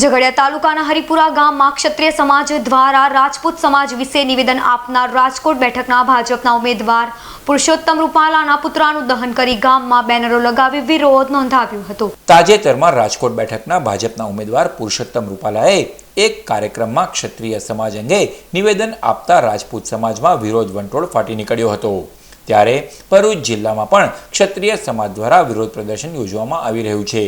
ઝઘડિયા તાલુકાના હરિપુરા ગામમાં ક્ષત્રિય સમાજ દ્વારા રાજપૂત સમાજ વિશે નિવેદન આપનાર રાજકોટ બેઠકના ભાજપના ઉમેદવાર પુરુષોત્તમ રૂપાલાના પુત્રાનું દહન કરી ગામમાં બેનરો લગાવી વિરોધ નોંધાવ્યો હતો. તાજેતરમાં રાજકોટ બેઠકના ભાજપના ઉમેદવાર પુરુષોત્તમ રૂપાલાએ એક કાર્યક્રમમાં ક્ષત્રિય સમાજ અંગે નિવેદન આપતા રાજપૂત સમાજમાં વિરોધ વંટોળ ફાટી નીકળ્યો હતો. ત્યારે ભરૂચ જિલ્લામાં પણ ક્ષત્રિય સમાજ દ્વારા વિરોધ પ્રદર્શન યોજવામાં આવી રહ્યું છે.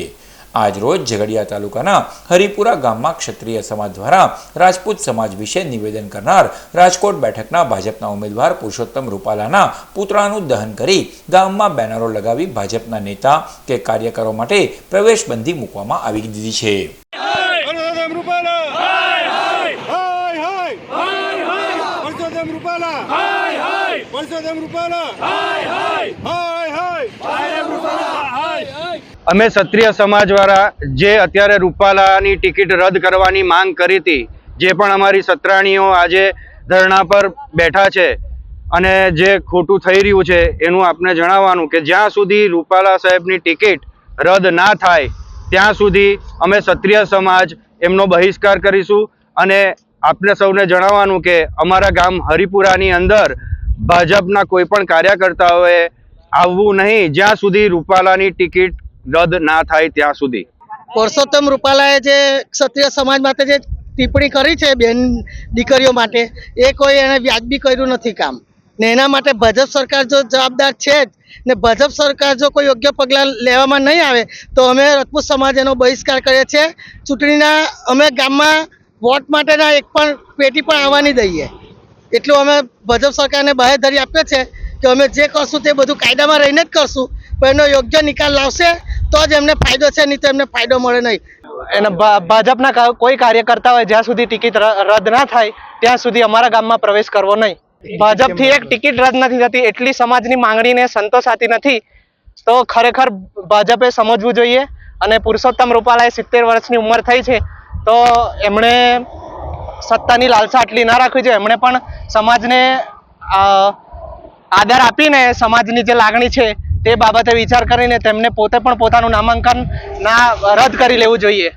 આજ રોજ ઝઘડિયા તાલુકાના હરિપુરા ગામમાં ક્ષત્રિય સમાજ દ્વારા રાજપૂત સમાજ વિશે નિવેદન કરનાર રાજકોટ બેઠકના ભાજપના ઉમેદવાર પુરુષોત્તમ રૂપાલાના પુતળાનું દહન કરી ગામમાં બેનરો લગાવી ભાજપના નેતા કે કાર્યકરો માટે પ્રવેશબંધી મૂકવામાં આવી દીધી છે. રૂપાલા! હાય હાય! રૂપાલા! હાય હાય! રૂપાલા! હાય હાય! અમે ક્ષત્રિય સમાજવાળા જે અત્યારે રૂપાલાની ટિકિટ રદ કરવાની માંગ કરી હતી, જે પણ અમારી સત્રાણીઓ આજે ધરણા પર બેઠા છે અને જે ખોટું થઈ રહ્યું છે એનું આપને જણાવવાનું કે જ્યાં સુધી રૂપાલા સાહેબની ટિકિટ રદ ના થાય, ત્યાં સુધી અમે ક્ષત્રિય સમાજ એમનો બહિષ્કાર કરીશું અને આપને સૌને જણાવવાનું કે અમારા ગામ હરિપુરાની અંદર ભાજપના કોઈ પણ કાર્યકર્તાઓએ આવવું નહીં. જ્યાં સુધી રૂપાલાની ટિકિટ રદ ના થાય ત્યાં સુધી. પુરુષોત્તમ રૂપાલાએ જે ક્ષત્રિય સમાજ માટે જે ટિપ્પણી કરી છે બેન દીકરીઓ માટે, એ કોઈ એણે વ્યાજબી કર્યું નથી કામ. ને એના માટે ભાજપ સરકાર જો જવાબદાર છે જ, ને ભાજપ સરકાર જો કોઈ યોગ્ય પગલાં લેવામાં નહીં આવે, તો અમે રજપૂત સમાજ એનો બહિષ્કાર કરીએ છીએ. ચૂંટણીના અમે ગામમાં વોટ માટેના એક પણ પેટી પણ આવવાની દઈએ. એટલું અમે ભાજપ સરકારને બાહેધરી આપીએ છે કે અમે જે કરશું તે બધું કાયદામાં રહીને જ કરશું, પણ એનો યોગ્ય નિકાલ લાવશે તો જ એમને ફાયદો છે, નહીં તો એમને ફાયદો મળે નહીં. એના ભાજપના કોઈ કાર્યકર્તા હોય, જ્યાં સુધી ટિકિટ રદ ના થાય, ત્યાં સુધી અમારા ગામમાં પ્રવેશ કરવો નહીં. ભાજપથી એક ટિકિટ રદ નથી થતી, એટલી સમાજની માંગણીને સંતોષાતી નથી, તો ખરેખર ભાજપે સમજવું જોઈએ. અને પુરુષોત્તમ રૂપાલાએ સિત્તેર વર્ષની ઉંમર થઈ છે, તો એમણે સત્તાની લાલસા આટલી ના રાખવી જોઈએ. એમણે પણ સમાજને આદર આપીને સમાજની જે લાગણી છે તે બાબતે વિચાર કરીને તેમને પોતે પણ પોતાનું નામાંકન ના રદ કરી લેવું જોઈએ.